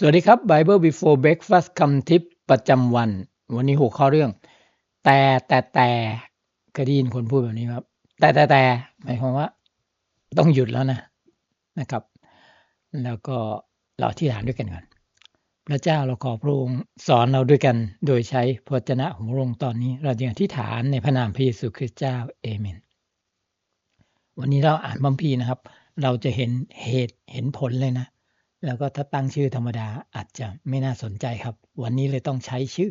สวัสดีครับ Bible Before Breakfast คำทิปประจำวัน วันนี้หัวข้อเรื่อง แต่แต่แต่เคยได้ยินคนพูดแบบนี้ครับ แต่แต่แต่หมายความว่า ต้องหยุดแล้วนะนะครับ แล้วก็เราที่ฐานด้วยกันก่อนพระเจ้าเราขอพระองค์สอนเราด้วยกันโดยใช้พระเจนะของพระองค์ตอนนี้ เราจึงอธิษฐานในพระนามพระเยซูคริสต์เจ้าเอเมนวันนี้เราอ่านบัมพีร์นะครับ เราจะเห็นเหตุเห็นผลเลยนะ แล้วก็ถ้าตั้งชื่อธรรมดาอาจจะไม่น่าสนใจครับ วันนี้เลยต้องใช้ชื่อ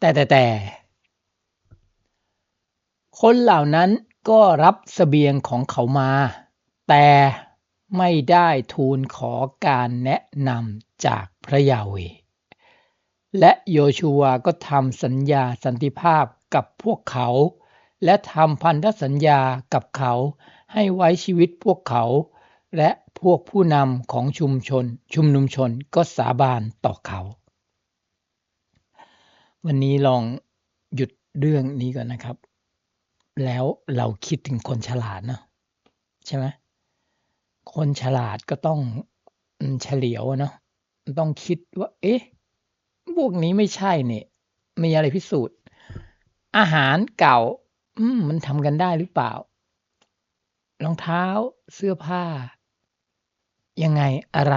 แต่แต่แต่ คนเหล่านั้นก็รับสเสบียงของเขามา แต่ไม่ได้ทูลขอการแนะนำจากพระยาเวและโยชูวก็ทำสัญญาสันติภาพกับพวกเขา และทำพันธสัญญากับเขาให้ไว้ชีวิตพวกเขา และพวกผู้นำของชุมชน ชุมนุมชนก็สาบานต่อเขา วันนี้ลองหยุดเรื่องนี้ก่อนนะครับ แล้วเราคิดถึงคนฉลาดเนาะใช่ไหมคนฉลาดก็ต้องเฉลียวเนาะต้องคิดว่า เอ๊ะพวกนี้ไม่ใช่เนี่ยมีอะไรพิสูจน์ อาหารเก่า อืมมันทำกันได้หรือเปล่า รองเท้าเสื้อผ้า ยังไงอะไร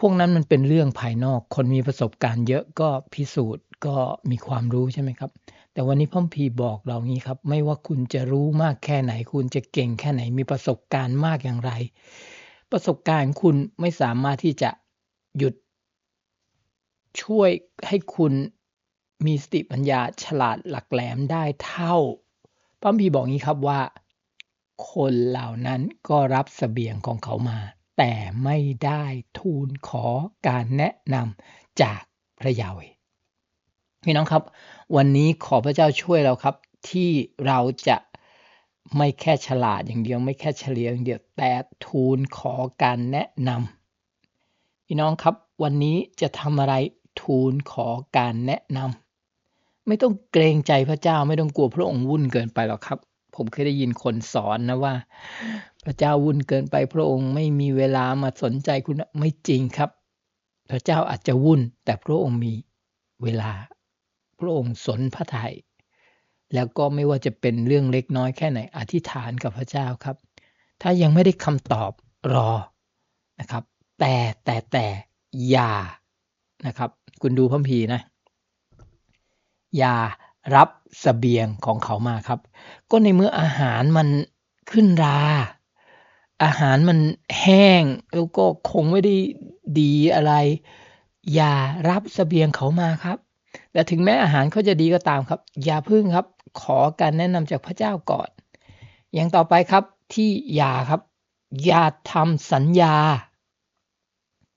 พวกนั้นมันเป็นเรื่องภายนอก คนมีประสบการณ์เยอะก็พิสูจน์ก็มีความรู้ใช่ไหมครับ แต่วันนี้พ่อพีบอกเรางี้ครับ ไม่ว่าคุณจะรู้มากแค่ไหน คุณจะเก่งแค่ไหน มีประสบการณ์มากอย่างไร ประสบการณ์คุณไม่สามารถที่จะหยุด ช่วยให้คุณมีสติปัญญาฉลาดหลักแหลมได้เท่าพระคัมพีบอกงี้ครับว่าคนเหล่านั้นก็รับเสบียงของเขามา แต่ไม่ได้ทูลขอการแนะนำจากพระยาเวห์พี่น้องครับ วันนี้ขอพระเจ้าช่วยเราครับ ที่เราจะไม่แค่ฉลาดอย่างเดียว ไม่แค่เฉลียวอย่างเดียวแต่ทูลขอการแนะนำพี่น้องครับวันนี้จะทำอะไรทูลขอการแนะนำไม่ต้องเกรงใจพระเจ้าไม่ต้องกลัวพระองค์วุ่นเกินไปหรอกครับ ผมเคยได้ยินคนสอนนะว่า พระเจ้าวุ่นเกินไปพระองค์ไม่มีเวลามาสนใจคุณไม่จริงครับ พระเจ้าอาจจะวุ่น แต่พระองค์มีเวลา พระองค์สนพระทยัยแล้วก็ไม่ว่าจะเป็นเรื่องเล็กน้อยแค่ไหนอธิษฐานกับพระเจ้าครับ ถ้ายังไม่ได้คำตอบรอนะครับ แต่แต่แต่อย่านะครับ คุณดูพระพีนะ อย่า รับสเสบียงของเขามาครับ ก็ในเมื่ออาหารมันขึ้นรา อาหารมันแห้งแล้วก็คงไม่ได้ดีอะไร อย่ารับสเสบียงเขามาครับ แต่ถึงแม้อาหารเขาจะดีก็ตามครับ อย่าพึ่งครับ ขอการแนะนำจากพระเจ้าก่อน อย่างต่อไปครับที่อย่าครับ อย่าทำสัญญา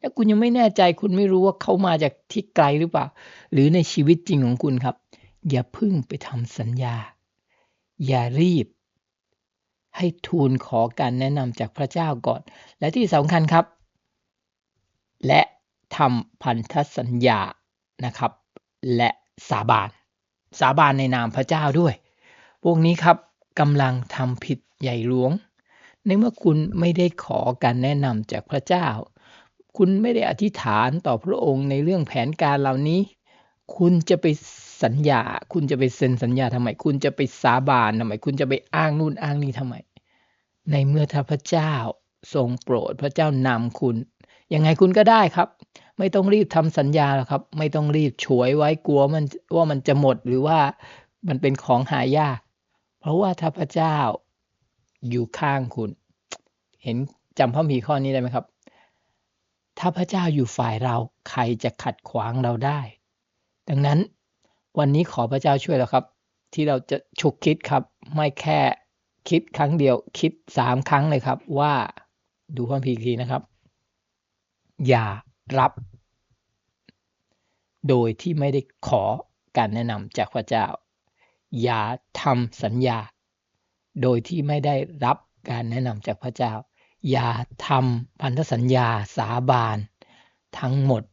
ถ้าคุณยังไม่แน่ใจคุณไม่รู้ว่าเขามาจากที่ไกลหรือเปล่า หรือในชีวิตจริงของคุณครับ อย่าพึ่งไปทำสัญญา อย่ารีบ ให้ทูลขอการแนะนำจากพระเจ้าก่อน และที่สำคัญครับ และทำพันธสัญญานะครับ และสาบาน สาบานในนามพระเจ้าด้วย พวกนี้ครับกำลังทำผิดใหญ่หลวง ในเมื่อคุณไม่ได้ขอการแนะนำจากพระเจ้า คุณไม่ได้อธิษฐานต่อพระองค์ในเรื่องแผนการเหล่านี้ คุณจะไปสัญญา คุณจะไปเซ็นสัญญาทำไม คุณจะไปสาบานทำไม คุณจะไปอ้างนู่นอ้างนี่ทำไม ในเมื่อถ้าพระเจ้าทรงโปรดพระเจ้านำคุณ ยังไงคุณก็ได้ครับ ไม่ต้องรีบทำสัญญาหรอกครับ ไม่ต้องรีบฉวยไว้กลัวมันว่ามันจะหมดหรือว่ามันเป็นของหายาก เพราะว่าถ้าพระเจ้าอยู่ข้างคุณ เห็นจำพระมีข้อนี้ได้ไหมครับ ถ้าพระเจ้าอยู่ฝ่ายเราใครจะขัดขวางเราได้ ดังนั้นวันนี้ขอพระเจ้าช่วยเราครับ ที่เราจะฉุกคิดครับ ไม่แค่คิดครั้งเดียว คิดสามครั้งเลยครับ ว่าดูพระพีทีนะครับ อย่ารับ โดยที่ไม่ได้ขอการแนะนำจากพระเจ้า อย่าทำสัญญา โดยที่ไม่ได้รับการแนะนำจากพระเจ้า อย่าทำพันธสัญญาสาบาน ทั้งหมด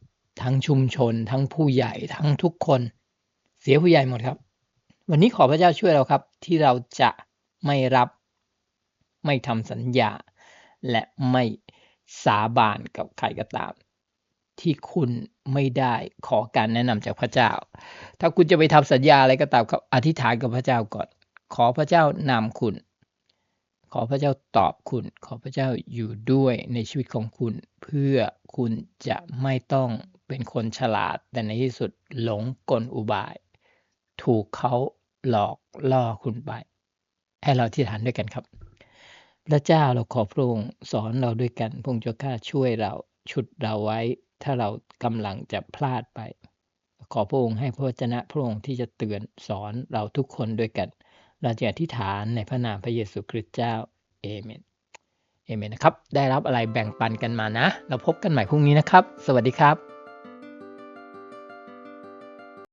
ทั้งชุมชน ทั้งผู้ใหญ่ทั้งทุกคน เสียผู้ใหญ่หมดครับ วันนี้ขอพระเจ้าช่วยเราครับ ที่เราจะไม่รับ ไม่ทำสัญญา และไม่สาบานกับใครก็ตาม ที่คุณไม่ได้ขอการแนะนำจากพระเจ้า ถ้าคุณจะไปทำสัญญาอะไรก็ตามครับอธิษฐานกับพระเจ้าก่อน ขอพระเจ้านำคุณขอพระเจ้าตอบคุณ ขอพระเจ้าอยู่ด้วยในชีวิตของคุณ เพื่อคุณจะไม่ต้อง เป็นคนฉลาด แต่ในที่สุดหลงกลอุบาย ถูกเขาหลอกล่อคุณไป ให้เราอธิษฐานด้วยกันครับ พระเจ้าเราขอพระองค์สอนเราด้วยกันพระองค์เจ้าข้าช่วยเราชุดเราไว้ ถ้าเรากำลังจะพลาดไป ขอพระองค์ให้พระวจนะพระองค์ที่จะเตือนสอนเราทุกคนด้วยกัน เราจะอธิษฐานในพระนามพระเยซูคริสต์เจ้าเอเมนเอเมนนะครับ ได้รับอะไรแบ่งปันกันมานะ เราพบกันใหม่พรุ่งนี้นะครับ สวัสดีครับ